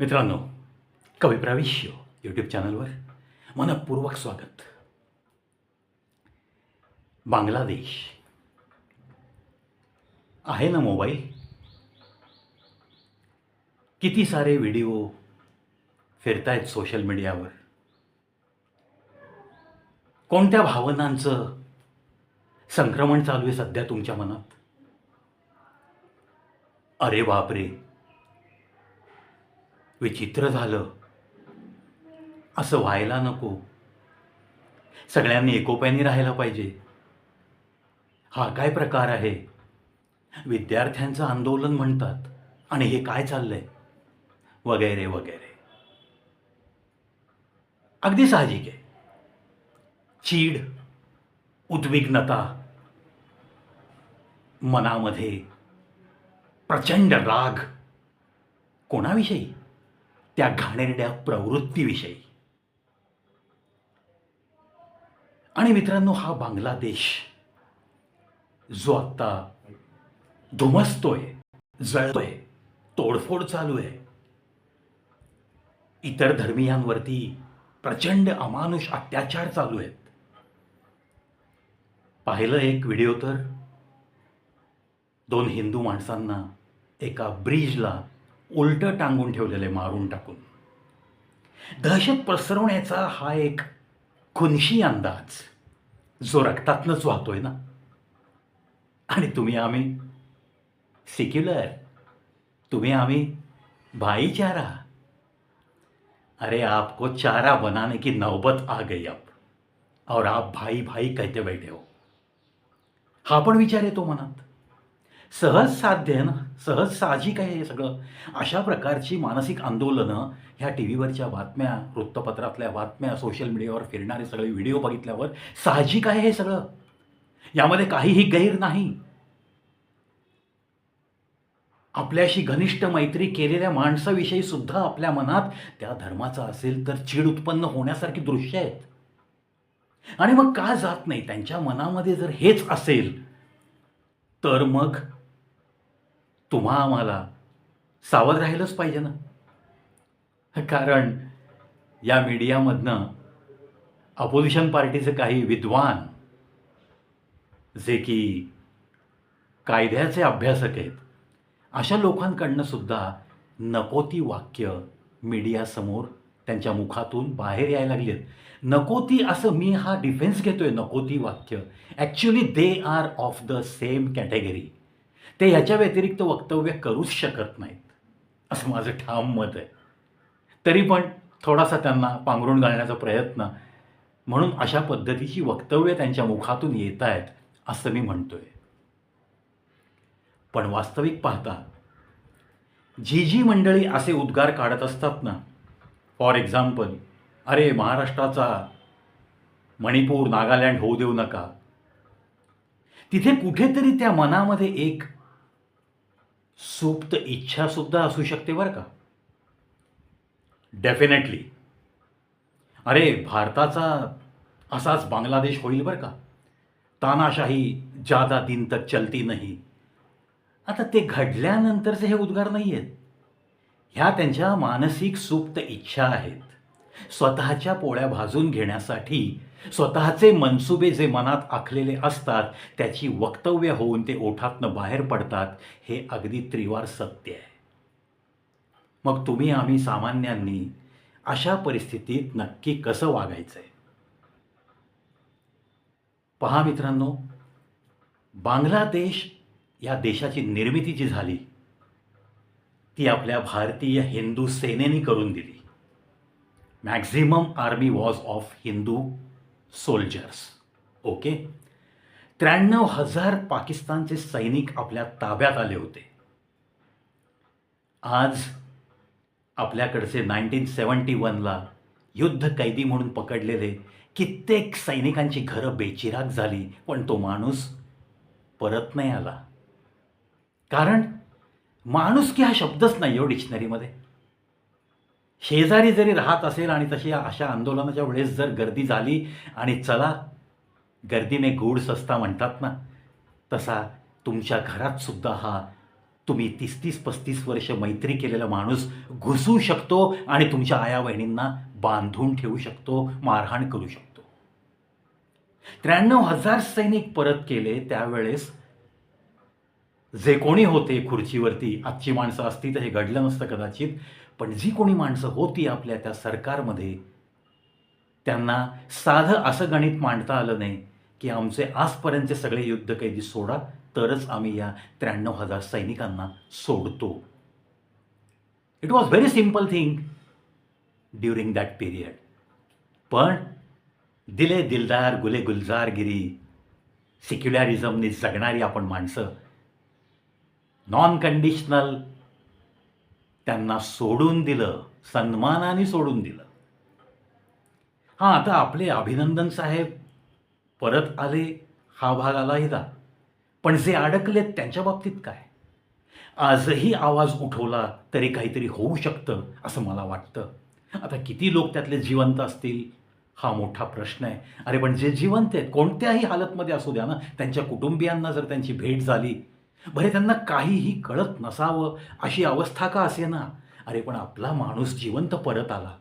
मित्रांनो कविप्राविष्य यूट्यूब चॅनलवर मनपूर्वक स्वागत. बांगलादेश आहे ना मोबाईल? किती सारे व्हिडिओ फिरतायत सोशल मीडियावर? कोणत्या भावनांचं संक्रमण चालू आहे सध्या तुमच्या मनात? अरे बापरे. विचित्र झालं. असं व्हायला नको. सगळ्यांनी एकोप्याने राहायला पाहिजे. हा काय प्रकार आहे? विद्यार्थ्यांचं आंदोलन म्हणतात. आणि हे काय चाललंय? वगैरे वगैरे. अगदी साहजिक आहे. चीड उद्विग्नता मनामध्ये प्रचंड राग. कोणाविषयी? त्या घाणेरड्या प्रवृत्तीविषयी. आणि मित्रांनो हा बांगलादेश जो आत्ता धुमसतोय जळतोय तोडफोड चालू आहे इतर धर्मियांवरती प्रचंड अमानुष अत्याचार चालू आहेत. पाहिलं एक व्हिडिओ तर दोन हिंदू माणसांना एका ब्रिजला उलटं टांगून ठेवलेलं आहे मारून टाकून. दहशत पसरवण्याचा हा एक खुनशी अंदाज जो रक्तातनच वाहतोय ना. आणि तुम्ही आम्ही सेक्युलर तुम्ही आम्ही भाईचारा. अरे आपको चारा बनाने की नौबत आ गई अब. और आप भाई भाई कहते बैठे हो. हा पण विचार येतो मनात. सहज साध्य आहे ना सहज साहजिक आहे हे सगळं? अशा प्रकारची मानसिक आंदोलनं ह्या टी व्हीवरच्या बातम्या वृत्तपत्रातल्या बातम्या सोशल मीडियावर फिरणारे सगळे व्हिडिओ बघितल्यावर साहजिक आहे हे सगळं? यामध्ये काहीही गैर नाही. आपल्याशी घनिष्ठ मैत्री केलेल्या माणसाविषयी सुद्धा आपल्या मनात त्या धर्माचा असेल तर चीड उत्पन्न होण्यासारखी दृश्य आहेत. आणि मग का जात नाही? त्यांच्या मनामध्ये जर हेच असेल तर मग तुम्हा आम्हाला सावध राहिलंच पाहिजे ना? कारण या मीडियामधनं अपोजिशन पार्टीचे काही विद्वान जे की कायद्याचे अभ्यासक आहेत अशा लोकांकडनं सुद्धा नको ती वाक्य मीडियासमोर त्यांच्या मुखातून बाहेर यायला लागली आहेत. नको ती असं मी हा डिफेन्स घेतोय नको ती वाक्य. Actually they are of the same category ते याच्या व्यतिरिक्त वक्तव्य करूच शकत नाहीत असं माझं ठाम मत आहे. तरी पण थोडासा त्यांना पांघरून घालण्याचा प्रयत्न म्हणून अशा पद्धतीची वक्तव्य त्यांच्या मुखातून येत आहेत असं मी म्हणतोय. पण वास्तविक पाहता जी जी मंडळी असे उद्गार काढत असतात ना फॉर एक्झाम्पल अरे महाराष्ट्राचा मणिपूर नागालँड होऊ देऊ नका तिथे कुठेतरी त्या मनामध्ये एक सुप्त इच्छासुद्धा असू शकते बरं का? डेफिनेटली अरे भारताचा असाच बांगलादेश होईल बरं का? तानाशाही जादा दिन तक चलती नाही. आता ते घडल्यानंतरचे हे उद्गार नाही आहेत ह्या त्यांच्या मानसिक सुप्त इच्छा आहेत. स्वतःच्या पोळ्या भाजून घेण्यासाठी स्वतःचे मनसुबे जे मनात आखलेले असतात त्याची वक्तव्य होऊन ते ओठातनं बाहेर पडतात हे अगदी त्रिवार सत्य आहे. मग तुम्ही आम्ही सामान्यांनी अशा परिस्थितीत नक्की कसं वागायचं आहे पहा मित्रांनो बांगलादेश या देशाची निर्मिती जी झाली ती आपल्या भारतीय हिंदू सेनेने करून दिली. Maximum army was of Hindu soldiers okay त्र्याण्णव हजार पाकिस्तानचे सैनिक आपल्या ताब्यात आले होते. आज आपल्याकडचे नाईन्टीन सेवन्टी वनला युद्ध कैदी म्हणून पकडलेले कित्येक सैनिकांची घरं बेचिराग झाली पण तो माणूस परत नाही आला. कारण माणूस की हा शब्दच नाही हो डिक्शनरीमध्ये. शेजारी जरी राहत असेल आणि तशी अशा आंदोलनाच्या वेळेस जर गर्दी झाली आणि चला गर्दीने गूढ सस्ता म्हणतात ना तसा तुमच्या घरात सुद्धा हा तुम्ही तीस तीस पस्तीस वर्ष मैत्री केलेला माणूस घुसू शकतो आणि तुमच्या आया बहिणींना बांधून ठेवू शकतो मारहाण करू शकतो. त्र्याण्णव हजार सैनिक परत केले त्यावेळेस जे कोणी होते खुर्चीवरती आजची माणसं असती तर हे घडलं नसतं कदाचित पण जी कोणी माणसं होती आपल्या त्या सरकारमध्ये त्यांना साधं असं गणित मांडता आलं नाही की आमचे आजपर्यंतचे सगळे युद्धकैदी सोडा तरच आम्ही या त्र्याण्णव हजार सैनिकांना सोडतो. It was very simple thing during that period पण दिले दिलदार गुले गुलजारगिरी सिक्युलॅरिझमनी जगणारी आपण माणसं नॉन कंडिशनल त्यांना सोडून दिलं सन्मानाने सोडून दिलं. हां आता आपले अभिनंदन साहेब परत आले हा भाग आला हिरा पण जे अडकलेत त्यांच्या बाबतीत काय? आजही आवाज उठवला तरी काहीतरी होऊ शकतं असं मला वाटतं. आता किती लोक त्यातले जिवंत असतील हा मोठा प्रश्न आहे. अरे पण जे जिवंत आहेत कोणत्याही हालतमध्ये असू द्या ना त्यांच्या कुटुंबियांना जर त्यांची भेट झाली बरे त्यांना काहीही कळत नसावं अशी अवस्था का असे ना? अरे पण आपला माणूस जिवंत परत आला.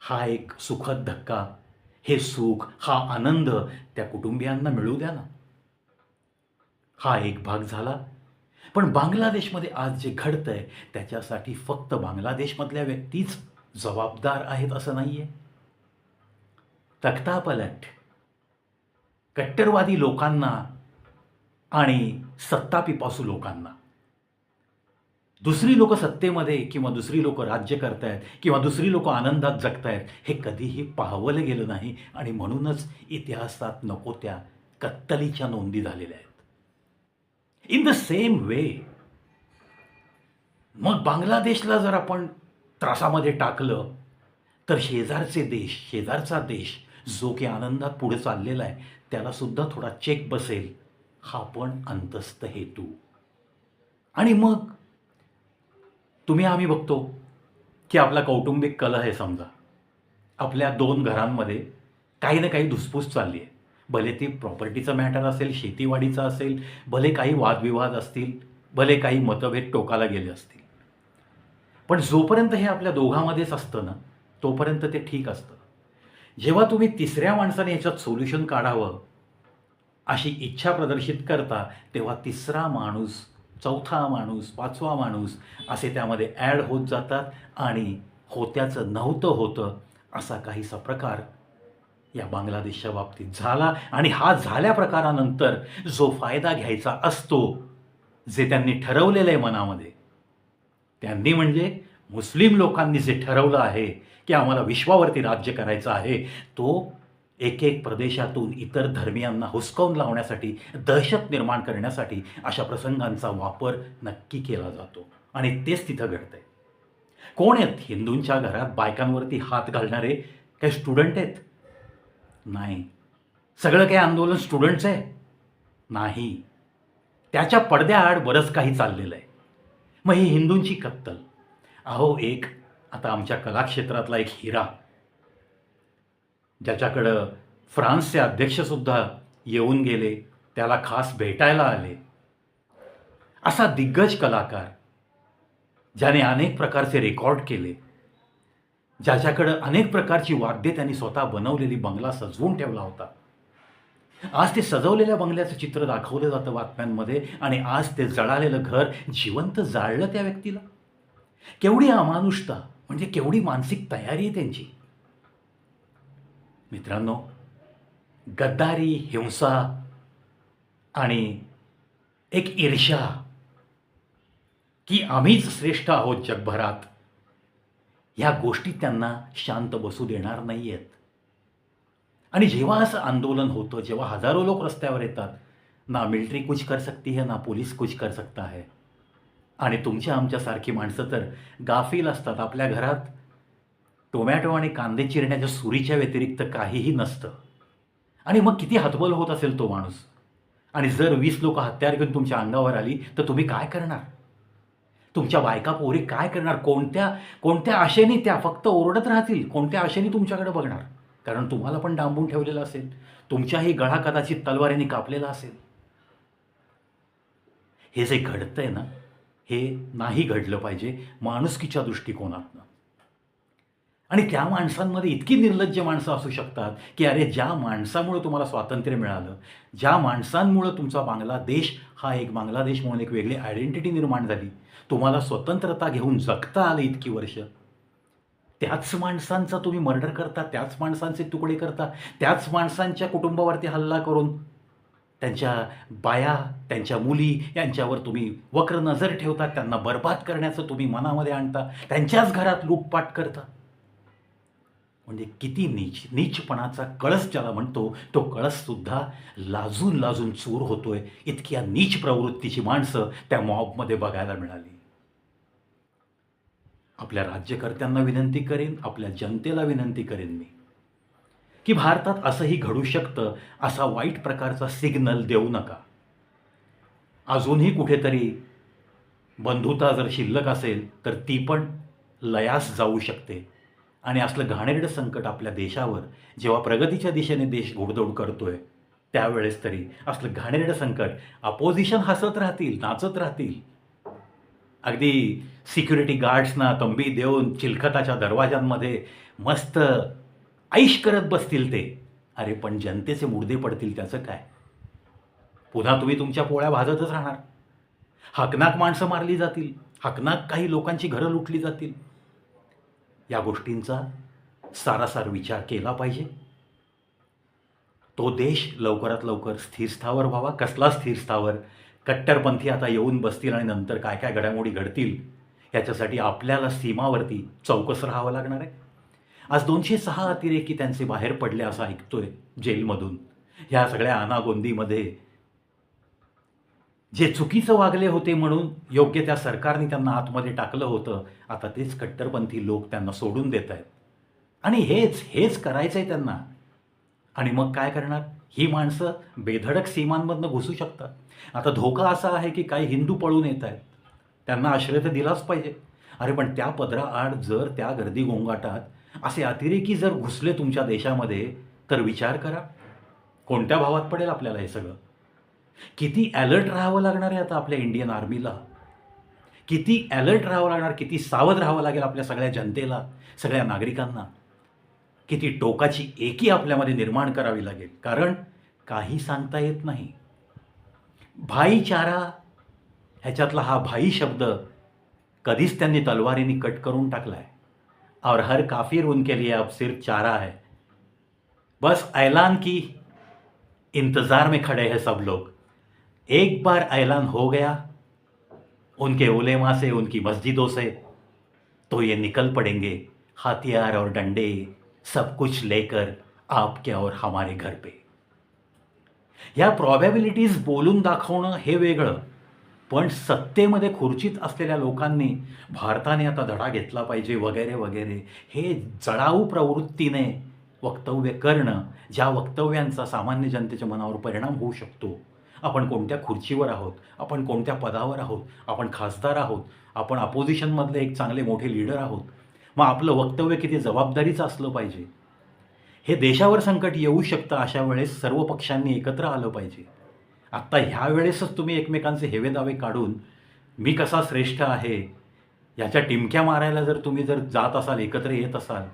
हा एक सुखद धक्का. हे सुख हा आनंद त्या कुटुंबियांना मिळू द्या ना. हा एक भाग झाला. पण बांगलादेशमध्ये आज जे घडतंय त्याच्यासाठी फक्त बांगलादेशमधल्या व्यक्तीच जबाबदार आहेत असं नाही आहे तख्तापलट कट्टरवादी लोकांना आणि सत्तापिपासू लोकांना. दुसरी लोक सत्तेमध्ये किंवा दुसरी लोक राज्य करतायत किंवा दुसरी लोक आनंदात जगतायत हे कधीही पाहवलं गेलं नाही आणि म्हणूनच इतिहासात नको त्या कत्तलीच्या नोंदी झालेल्या आहेत. इन द सेम वे मग बांगलादेशला जर आपण त्रासामध्ये टाकलं तर शेजारचे देश शेजारचा देश जो की आनंदात पुढे चाललेला आहे त्याला सुद्धा थोडा चेक बसेल. हा पण अंतस्थ हेतू. आणि मग तुम्ही आम्ही बघतो की आपला कौटुंबिक कलह आहे समजा. आपल्या दोन घरांमध्ये काही ना काही धुसफूस चालली आहे. भले ती प्रॉपर्टीचं मॅटर असेल शेतीवाडीचं असेल भले काही वादविवाद असतील भले काही मतभेद टोकाला गेले असतील. पण जोपर्यंत हे आपल्या दोघांमध्येच असतं ना तोपर्यंत ते ठीक असतं. जेव्हा तुम्ही तिसऱ्या माणसाने याच्यात सोल्युशन काढावं अशी इच्छा प्रदर्शित करता तेव्हा तिसरा माणूस चौथा माणूस पाचवा माणूस असे त्यामध्ये ॲड होत जातात आणि होत्याचं नव्हतं होतं असा काहीसा प्रकार या बांगलादेशच्या बाबतीत झाला. आणि हा झाल्या प्रकारानंतर जो फायदा घ्यायचा असतो जे त्यांनी ठरवलेलं आहे मनामध्ये त्यांनी म्हणजे मुस्लिम लोकांनी जे ठरवलं आहे की आम्हाला विश्वावरती राज्य करायचं आहे तो एक एक प्रदेशातून इतर धर्मियांना हुसकावून लावण्यासाठी दहशत निर्माण करण्यासाठी अशा प्रसंगांचा वापर नक्की केला जातो आणि तेच तिथं घडतंय. कोण आहेत हिंदूंच्या घरात बायकांवरती हात घालणारे? काही स्टुडंट आहेत? नाही. सगळं काही आंदोलन स्टुडंट्स आहे? नाही. त्याच्या पडद्याआड बरंच काही चाललेलं आहे. मग ही हिंदूंची कत्तल. अहो एक आता आमच्या कलाक्षेत्रातला एक हिरा. ज्याच्याकडं फ्रान्सचे अध्यक्षसुद्धा येऊन गेले त्याला खास भेटायला आले. असा दिग्गज कलाकार ज्याने अनेक प्रकारचे रेकॉर्ड केले ज्याच्याकडं अनेक प्रकारची वाद्ये त्यांनी स्वतः बनवलेली बंगला सजवून ठेवला होता. आज ते सजवलेल्या बंगल्याचं चित्र दाखवलं जातं बातम्यांमध्ये आणि आज ते जळालेलं घर जिवंत जाळलं त्या व्यक्तीला. केवढी अमानुषता म्हणजे केवढी मानसिक तयारी आहे त्यांची. मित्रांनो गद्दारी हिंसा आणि एक ईर्ष्या की आम्हीच श्रेष्ठ आहोत जगभरात ह्या गोष्टी त्यांना शांत बसू देणार नाही आहेत आणि जेव्हा असं आंदोलन होतं जेव्हा हजारो लोक रस्त्यावर येतात ना मिलिटरी कुछ कर सकती है ना पोलीस कुछ कर सकता है. आणि तुमच्या आमच्यासारखी माणसं तर गाफील असतात आपल्या घरात. टोमॅटो आणि कांदे चिरण्याच्या सुरीच्या व्यतिरिक्त काहीही नसतं. आणि मग किती हतबल होत असेल तो माणूस? आणि जर वीस लोक हत्यार घेऊन तुमच्या अंगावर आली तर तुम्ही काय करणार? तुमच्या बायका पोरी काय करणार? कोणत्या कोणत्या आशेने त्या फक्त ओरडत राहतील? कोणत्या आशेने तुमच्याकडे बघणार? कारण तुम्हाला पण डांबून ठेवलेलं असेल. तुमच्याही गळा कदाचित तलवारीने कापलेला असेल. हे जे घडतंय ना हे नाही घडलं पाहिजे माणुसकीच्या दृष्टिकोनातनं. आणि त्या माणसांमध्ये इतकी निर्लज्ज माणसं असू शकतात की अरे ज्या माणसामुळं तुम्हाला स्वातंत्र्य मिळालं ज्या माणसांमुळं तुमचा बांगलादेश हा एक बांगलादेश म्हणून एक वेगळी आयडेंटिटी निर्माण झाली तुम्हाला स्वतंत्रता घेऊन जगता आलं इतकी वर्ष. त्याच माणसांचा तुम्ही मर्डर करता त्याच माणसांचे तुकडे करता त्याच माणसांच्या कुटुंबावरती हल्ला करून त्यांच्या बाया त्यांच्या मुली यांच्यावर तुम्ही वक्र नजर ठेवता त्यांना बर्बाद करण्याचं तुम्ही मनामध्ये आणता त्यांच्याच घरात लूटपाट करता. म्हणजे किती नीच नीचपणाचा कळस ज्याला म्हणतो तो कळससुद्धा लाजून लाजून चूर होतोय. इतक्या नीच प्रवृत्तीची माणसं त्या मॉबमध्ये बघायला मिळाली. आपल्या राज्यकर्त्यांना विनंती करेन आपल्या जनतेला विनंती करेन मी. की भारतात असंही घडू शकतं असा वाईट प्रकारचा सिग्नल देऊ नका. अजूनही कुठेतरी बंधुता जर शिल्लक असेल तर ती पण लयास जाऊ शकते. आणि असलं घाणेरडं संकट आपल्या देशावर जेव्हा प्रगतीच्या दिशेने देश घोडदौड करतोय त्यावेळेस तरी असलं घाणेरडं संकट अपोजिशन हसत राहतील नाचत राहतील. अगदी सिक्युरिटी गार्ड्सना तंबी देऊन चिलखताच्या दरवाजांमध्ये मस्त ऐश करत बसतील ते. अरे पण जनतेचे मुर्दे पडतील त्याचं काय? पुन्हा तुम्ही तुमच्या पोळ्या भाजतच राहणार. हकनाक माणसं मारली जातील. हकनाक काही लोकांची घरं लुटली जातील. या गोष्टींचा सारासार विचार केला पाहिजे. तो देश लवकरात लवकर स्थिरस्थावर व्हावा. कसला स्थिरस्थावर कट्टरपंथी आता येऊन बसतील आणि नंतर काय काय घडामोडी घडतील? याच्यासाठी आपल्याला सीमावरती चौकस राहावं लागणार आहे. आज दोनशे सहा अतिरेकी त्यांचे बाहेर पडले असं ऐकतोय जेलमधून. ह्या सगळ्या अनागोंदीमध्ये जे चुकीचं वागले होते म्हणून योग्य त्या सरकारने त्यांना आतमध्ये टाकलं होतं आता तेच कट्टरपंथी लोक त्यांना सोडून देत आहेत. आणि हेच हेच करायचं आहे त्यांना. आणि मग काय करणार? ही माणसं बेधडक सीमांमधनं घुसू शकतात. आता धोका असा आहे की काही हिंदू पळून येत आहेत. त्यांना आश्रय तर दिलाच पाहिजे. अरे पण त्या पदराआड जर त्या गर्दी गोंगाटात असे अतिरेकी जर घुसले तुमच्या देशामध्ये तर विचार करा. कोणत्या भावात पडेल आपल्याला हे सगळं? किती ॲलर्ट राहावं लागणार आहे आता आपल्या इंडियन आर्मीला? किती ॲलर्ट राहावं लागणार किती सावध राहावं लागेल आपल्या सगळ्या जनतेला सगळ्या नागरिकांना? किती टोकाची एकी आपल्यामध्ये निर्माण करावी लागेल? कारण काही सांगता येत नाही. भाईचारा ह्याच्यातला हा भाई शब्द कधीच त्यांनी तलवारीने कट करून टाकला आहे और हर काफिर उनके लिए अब सिर्फ चारा है. बस ऐलान की इंतज़ार में खड़े हैं सब लोग. एक बार ऐलान हो गया उनके उलेमा से उनकी मस्जिदों से तो ये निकल पड़ेंगे हथियार और डंडे सब कुछ लेकर आपके और हमारे घर पे। या प्रॉबॅबिलिटीज बोलून दाखवणं हे वेगळं पण सत्तेमध्ये खुर्चीत असलेल्या लोकांनी भारताने आता धडा घेतला पाहिजे वगैरे वगैरे हे जळाऊ प्रवृत्तीने वक्तव्य करणं ज्या वक्तव्यांचा सामान्य जनतेच्या मनावर परिणाम होऊ शकतो आपण कोणत्या खुर्चीवर आहोत आपण कोणत्या पदावर आहोत आपण खासदार आहोत आपण अपोजिशनमधले एक चांगले मोठे लीडर आहोत. मग आपलं वक्तव्य किती जबाबदारीचं असलं पाहिजे. हे देशावर संकट येऊ शकतं अशा वेळेस सर्व पक्षांनी एकत्र आलं पाहिजे. आत्ता ह्या वेळेसच तुम्ही एकमेकांचे हेवेदावे काढून मी कसा श्रेष्ठ आहे ह्याच्या टिमक्या मारायला जर तुम्ही जर जात असाल एकत्र येत असाल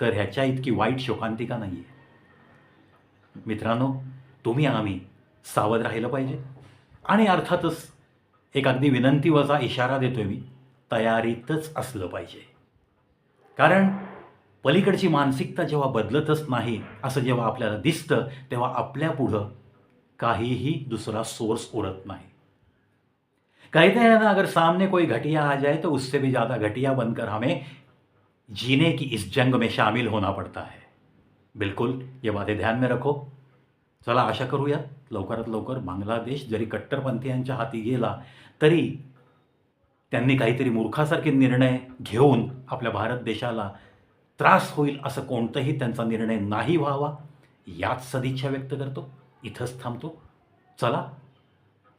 तर ह्याच्या इतकी वाईट शोकांतिका नाही आहे मित्रांनो तुम्ही आम्ही सावध राहिलं पाहिजे. आणि अर्थातच एक अगदी विनंती वजा इशारा देतोय मी तयारीतच असलं पाहिजे. कारण पलीकडची मानसिकता जेव्हा बदलतच नाही असं जेव्हा आपल्याला दिसतं तेव्हा आपल्या पुढं काहीही दुसरा सोर्स उरत नाही. कहते हैं ना अगर सामने कोई घटिया आ जाए तो उससे भी ज़्यादा घटिया बनकर हमें जीने की इस जंग में शामिल होना पड़ता है. बिल्कुल ये बातें ध्यान में रखो। चला आशा करूयात लवकरात लवकर बांगलादेश जरी कट्टरपंथीयांच्या हाती गेला तरी त्यांनी काहीतरी मूर्खासारखे निर्णय घेऊन आपल्या भारत देशाला त्रास होईल असं कोणताही त्यांचा निर्णय नाही व्हावा याच सदिच्छा व्यक्त करतो. इथंच थांबतो. चला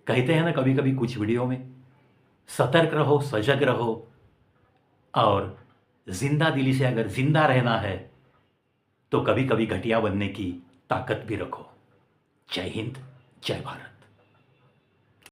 कहते हैं ना कभी कभी कुछ वीडियो में सतर्क रहो सजग रहो और जिंदा दिली से अगर जिंदा रहना है तो कभी कभी घटिया बनने की ताकत भी रखो। जय हिंद जय भारत.